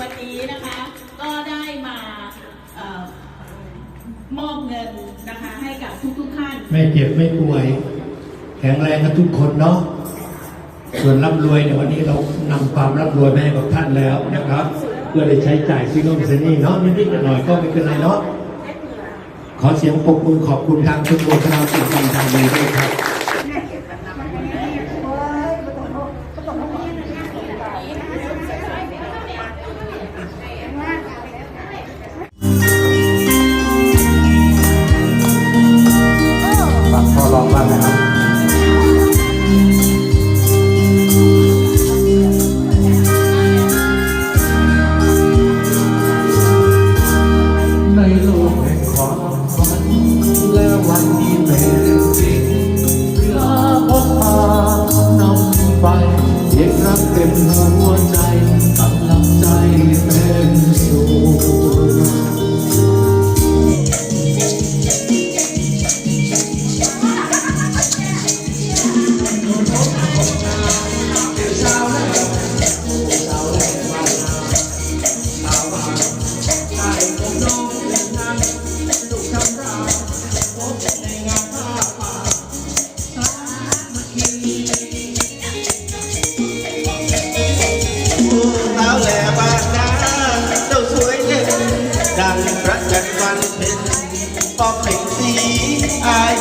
วันนี้นะคะ ก็ได้มาออมอบเงินนะคะ ให้กับทุกๆท่านไม่เจ็บไม่ป่วย แข็งแรงกันทุกคนเนาะส่วนร่ำรวยในยวันนี้เรานำความร่ำรวยมาให้กับท่านแล้วนะครับเพื่อได้ใช้จ่ายซื้อโน่นซื้อนี่เนาะนิดๆหน่อยๆก็ไม่เป็นไรเนาะขอเสียงปรบมือขอบคุณทางทุกคนทางสิ่งทางทางดีด้วยครับ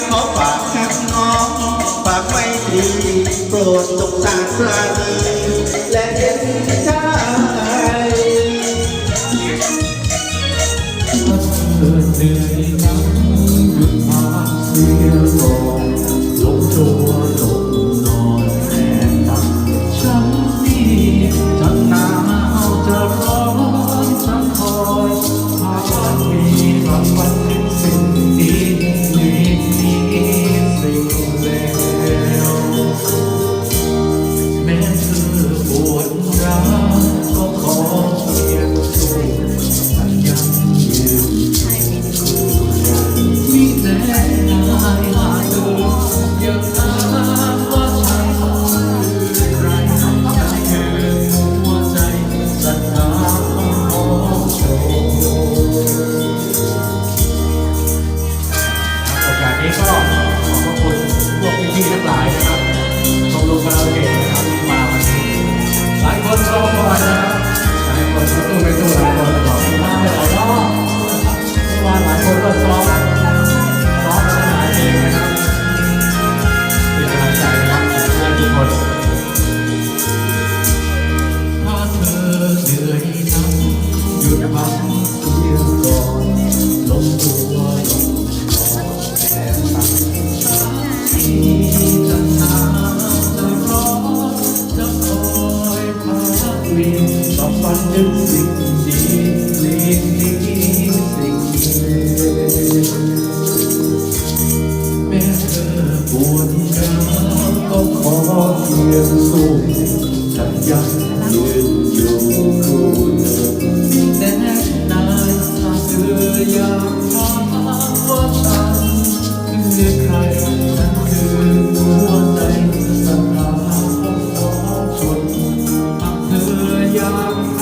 ขอฝากหักน้องฝากไว้ตรีโปรดสงสารปราณีและเห็นในี้ก็ขอบพระคุณพวกพี่ๆทั้งหลายนะครับชมรมคาราโอเกะนะครับที่มาวันนี้หลายคนรอคอยนะครับ งต้อง young